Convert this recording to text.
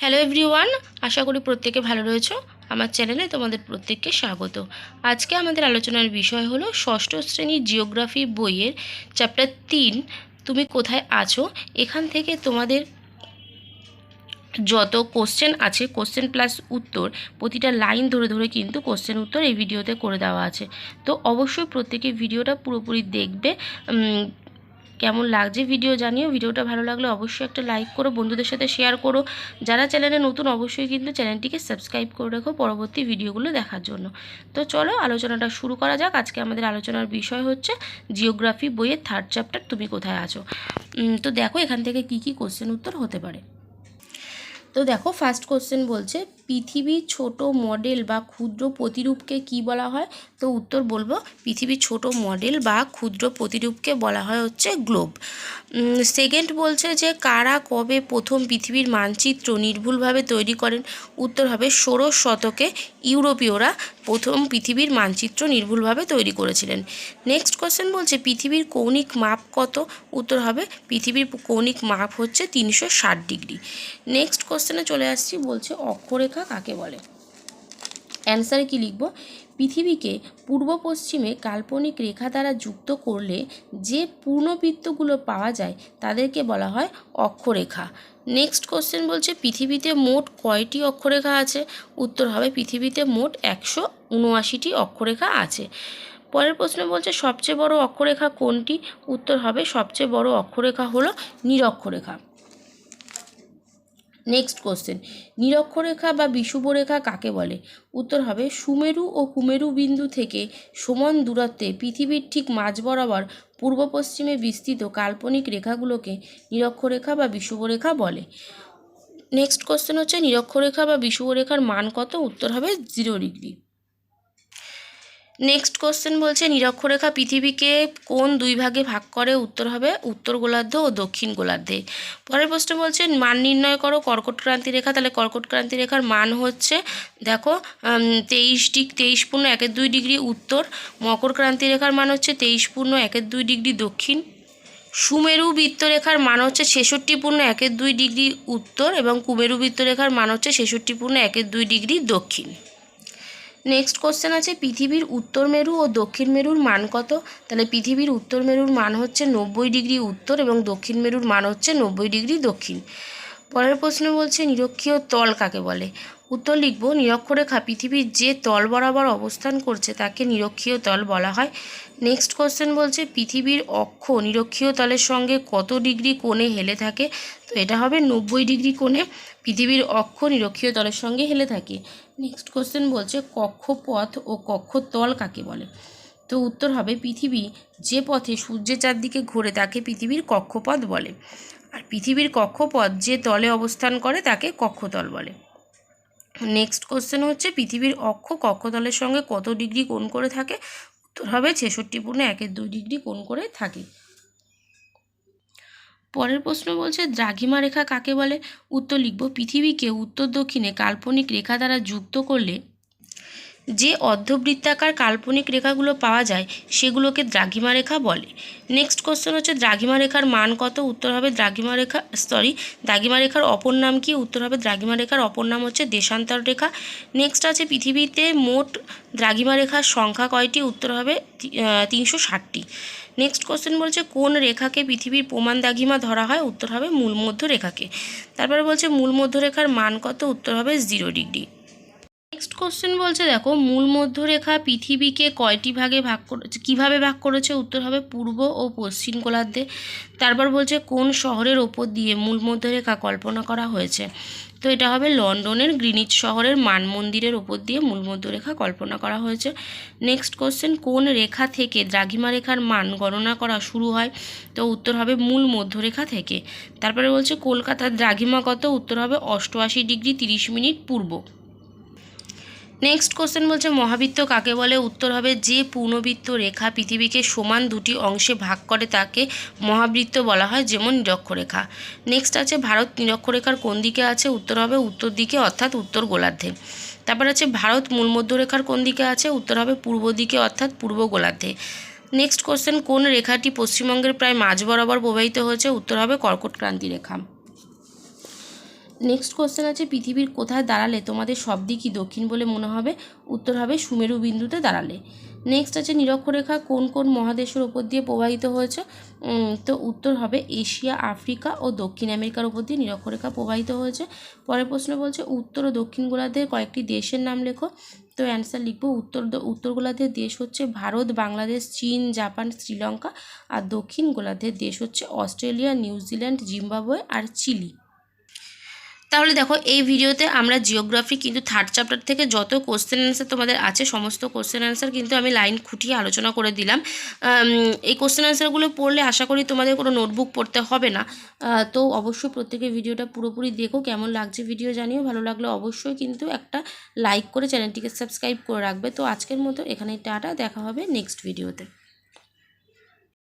Hello everyone আশা করি প্রত্যেকে ভালো রয়েছো। আমার চ্যানেলে তোমাদের প্রত্যেককে স্বাগত। আজকে আমাদের আলোচনার বিষয় হলো ষষ্ঠ শ্রেণির জিওগ্রাফি বইয়ের চ্যাপ্টার তিন, তুমি কোথায় আছো? এখান থেকে তোমাদের যত কোশ্চেন আছে কোশ্চেন প্লাস উত্তর, প্রতিটা লাইন ধরে ধরে কিন্তু কোশ্চেন উত্তর এই ভিডিওতে করে দেওয়া আছে। তো অবশ্যই প্রত্যেকে ভিডিওটা পুরোপুরি দেখবে কেমন লাগছে ভিডিও জানিও। ভিডিওটা ভালো লাগলে অবশ্যই একটা লাইক করো, বন্ধুদের সাথে শেয়ার করো। যারা চ্যানেলে নতুন, অবশ্যই কিন্তু চ্যানেলটিকে সাবস্ক্রাইব করে রাখো পরবর্তী ভিডিওগুলো দেখার জন্য। তো চলো, আলোচনাটা শুরু করা যাক। আজকে আমাদের আলোচনার বিষয় হচ্ছে জিওগ্রাফি বইয়ের থার্ড চ্যাপ্টার তুমি কোথায় আছো? তো দেখো, এখান থেকে কি কি কোশ্চেন উত্তর হতে পারে। তো দেখো ফার্স্ট কোশ্চেন বলছে, পৃথিবীর ছোট মডেল বা ক্ষুদ্র প্রতিরূপকে কি বলা হয়? তো উত্তর বলব পৃথিবীর ছোট মডেল বা ক্ষুদ্র প্রতিরূপকে বলা হয় হচ্ছে গ্লোব সেকেন্ড বলছে যে কারা কবে প্রথম পৃথিবীর মানচিত্র নির্ভুলভাবে তৈরি করেন? উত্তর হবে ষোড়শ শতকে ইউরোপীয়রা প্রথম পৃথিবীর মানচিত্র নির্ভুলভাবে তৈরি করেছিলেন। নেক্সট কোয়েশ্চেন বলছে পৃথিবীর কৌণিক মাপ কত? উত্তর হবে পৃথিবীর কৌণিক মাপ হচ্ছে তিনশো ষাট ডিগ্রি। নেক্সট কোশ্চেনে চলে আসছি, বলছে অক্ষরেখা কাকে বলে? অ্যান্সারে কি লিখব? পৃথিবীকে পূর্ব পশ্চিমে কাল্পনিক রেখা দ্বারা যুক্ত করলে যে পূর্ণবৃত্তগুলো পাওয়া যায় তাদেরকে বলা হয় অক্ষরেখা। নেক্সট কোশ্চেন বলছে, পৃথিবীতে মোট কয়টি অক্ষরেখা আছে? উত্তর হবে, পৃথিবীতে মোট একশো উনআশিটি অক্ষরেখা আছে। পরের প্রশ্ন বলছে, সবচেয়ে বড় অক্ষরেখা কোনটি? উত্তর হবে, সবচেয়ে বড় অক্ষরেখা হলো নিরক্ষরেখা। নেক্সট কোশ্চেন নিরক্ষরেখা বা বিষুবরেখা কাকে বলে? উত্তর হবে, সুমেরু ও কুমেরু বিন্দু থেকে সমান দূরত্বে পৃথিবীর ঠিক মাঝ বরাবর পূর্ব পশ্চিমে বিস্তৃত কাল্পনিক রেখাগুলোকে নিরক্ষরেখা বা বিষুবরেখা বলে। নেক্সট কোশ্চেন হচ্ছে, নিরক্ষরেখা বা বিষুবরেখার মান কত? উত্তর হবে জিরো ডিগ্রি নেক্সট কোশ্চেন বলছে, নিরক্ষরেখা পৃথিবীকে কোন দুই ভাগে ভাগ করে উত্তর হবে? উত্তর গোলার্ধ ও দক্ষিণ গোলার্ধে। পরের প্রশ্ন বলছে, মান নির্ণয় করো কর্কট ক্রান্তি রেখা। তাহলে কর্কট ক্রান্তি রেখার মান হচ্ছে, দেখো তেইশ ডিগ, তেইশ পূর্ণ একের দুই ডিগ্রি উত্তর। মকর ক্রান্তি রেখার মান হচ্ছে তেইশ পূর্ণ একের দুই ডিগ্রি দক্ষিণ। সুমেরু বৃত্তরেখার মান হচ্ছে ছেষট্টি পূর্ণ একের দুই ডিগ্রি উত্তর এবং কুমেরু বৃত্তরেখার মান হচ্ছে ছেষট্টি পূর্ণ একের দুই ডিগ্রি দক্ষিণ। নেক্সট কোশ্চেন আছে, পৃথিবীর উত্তর মেরু ও দক্ষিণ মেরুর মান কত? তাহলে পৃথিবীর উত্তর মেরুর মান হচ্ছে নব্বই ডিগ্রি উত্তর এবং দক্ষিণ মেরুর মান হচ্ছে নব্বই ডিগ্রি দক্ষিণ। পরের প্রশ্ন বলছে, নিরক্ষীয় তল কাকে বলে? উত্তর লিখব নিরক্ষরেখা পৃথিবীর যে তল বরাবর অবস্থান করছে তাকে নিরক্ষীয় তল বলা হয়। নেক্সট কোশ্চেন বলছে, পৃথিবীর অক্ষ নিরক্ষীয় তলের সঙ্গে কত ডিগ্রি কোণে হেলে থাকে? তো এটা হবে নব্বই ডিগ্রি কোণে, পৃথিবীর অক্ষ নিরক্ষীয় তলের সঙ্গে হেলে থাকে। নেক্সট কোশ্চেন বলছে, কক্ষপথ ও কক্ষতল কাকে বলে? তো উত্তর হবে, পৃথিবী যে পথে সূর্যের চারদিকে ঘোরে তাকে পৃথিবীর কক্ষপথ বলে। আর পৃথিবীর কক্ষপথ যে তলে অবস্থান করে তাকে কক্ষতল বলে। নেক্সট কোশ্চেন হচ্ছে, পৃথিবীর অক্ষ কক্ষতলের সঙ্গে কত ডিগ্রি কোণ করে থাকে? উত্তর হবে ছেষট্টি পূর্ণ একের দুই ডিগ্রি কোণ করে থাকে। পরের প্রশ্ন বলছে, দ্রাঘিমা রেখা কাকে বলে? উত্তর লিখব, পৃথিবীকে উত্তর দক্ষিণে কাল্পনিক রেখা দ্বারা যুক্ত করলে যে অর্ধবৃত্তাকার কাল্পনিক রেখাগুলো পাওয়া যায়, সেগুলোকে দ্রাঘিমা রেখা বলে। নেক্সট কোশ্চেন হচ্ছে, দ্রাঘিমা রেখার মান কত? উত্তর হবে দ্রাঘিমা রেখা সরি দ্রাঘিমা রেখার অপর নাম কি? উত্তর হবে দ্রাঘিমা রেখার অপর নাম হচ্ছে দেশান্তর রেখা। নেক্সট আছে পৃথিবীতে মোট দ্রাঘিমা রেখার সংখ্যা কয়টি? উত্তর হবে তিনশো ষাটটি। নেক্সট কোশ্চেন বলছে, কোন রেখাকে পৃথিবীর প্রমাণ দ্রাঘিমা ধরা হয়? উত্তর হবে মূল মধ্য রেখাকে তারপরে বলছে মূল মধ্য রেখার মান কত? উত্তর হবে জিরো ডিগ্রি। নেক্সট কোশ্চেন বলছে, দেখো, মূল মধ্যরেখা পৃথিবীকে কয়টি ভাগে ভাগ করেছে, কীভাবে ভাগ করেছে? উত্তর হবে পূর্ব ও পশ্চিম গোলার্ধে। তারপর বলছে, কোন শহরের ওপর দিয়ে মূল মধ্যরেখা কল্পনা করা হয়েছে? তো এটা হবে লন্ডনের গ্রিনিচ শহরের মান মন্দিরের ওপর দিয়ে মূল মধ্যরেখা কল্পনা করা হয়েছে। নেক্সট কোশ্চেন কোন রেখা থেকে দ্রাঘিমা রেখার মান গণনা করা শুরু হয়? তো উত্তর হবে মূল মধ্যরেখা থেকে। তারপরে বলছে, কলকাতার দ্রাঘিমা কত উত্তর হবে অষ্টআশি ডিগ্রি তিরিশ মিনিট পূর্ব। নেক্সট কোশ্চেন বলছে, মহাবৃত্ত কাকে বলে? উত্তর হবে, যে পূর্ণবৃত্ত রেখা পৃথিবীকে সমান দুটি অংশে ভাগ করে তাকে মহাবৃত্ত বলা হয়, যেমন নিরক্ষরেখা। নেক্সট আছে, ভারত নিরক্ষরেখার কোন দিকে আছে? উত্তর হবে উত্তর দিকে, অর্থাৎ উত্তর গোলার্ধে। তারপর আছে, ভারত মূল মধ্যরেখার কোন দিকে আছে? উত্তর হবে পূর্ব দিকে, অর্থাৎ পূর্ব গোলার্ধে। নেক্সট কোশ্চেন কোন রেখাটি পশ্চিমবঙ্গের প্রায় মাঝ বরাবর প্রবাহিত হয়েছে? উত্তর হবে কর্কট ক্রান্তি রেখা। নেক্সট কোশ্চেন আছে, পৃথিবীর কোথায় দাঁড়ালে তোমাদের সব দিকই দক্ষিণ বলে মনে হবে, উত্তর হবে সুমেরু বিন্দুতে দাঁড়ালে। নেক্সট আছে নিরক্ষরেখা, কোন কোন মহাদেশের ওপর দিয়ে প্রবাহিত হয়েছে? তো উত্তর হবে এশিয়া, আফ্রিকা ও দক্ষিণ আমেরিকার ওপর দিয়ে নিরক্ষরেখা প্রবাহিত হয়েছে। পরের প্রশ্ন বলছে, উত্তর ও দক্ষিণ গোলার্ধের কয়েকটি দেশের নাম লেখো। তো অ্যান্সার লিখব, উত্তর উত্তর গোলার্ধের দেশ হচ্ছে ভারত, বাংলাদেশ, চীন, জাপান, শ্রীলঙ্কা আর দক্ষিণ গোলার্ধের দেশ হচ্ছে অস্ট্রেলিয়া, নিউজিল্যান্ড, জিম্বাবুয়ে আর চিলি। তাহলে দেখো, এই ভিডিওতে আমরা জিওগ্রাফি কিন্তু থার্ড চ্যাপ্টার থেকে যত কোশ্চেন অ্যান্সার তোমাদের আছে, সমস্ত কোশ্চেন অ্যান্সার কিন্তু আমি লাইন খুঁটিয়ে আলোচনা করে দিলাম। এই কোশ্চেন অ্যান্সারগুলো পড়লে আশা করি তোমাদের কোনো নোটবুক পড়তে হবে না। তো অবশ্যই প্রত্যেকের ভিডিওটা পুরোপুরি দেখো, কেমন লাগছে ভিডিও জানিও। ভালো লাগলে অবশ্যই কিন্তু একটা লাইক করে চ্যানেলটিকে সাবস্ক্রাইব করে রাখবে। তো আজকের মতো এখানেই টাটা, দেখা হবে নেক্সট ভিডিওতে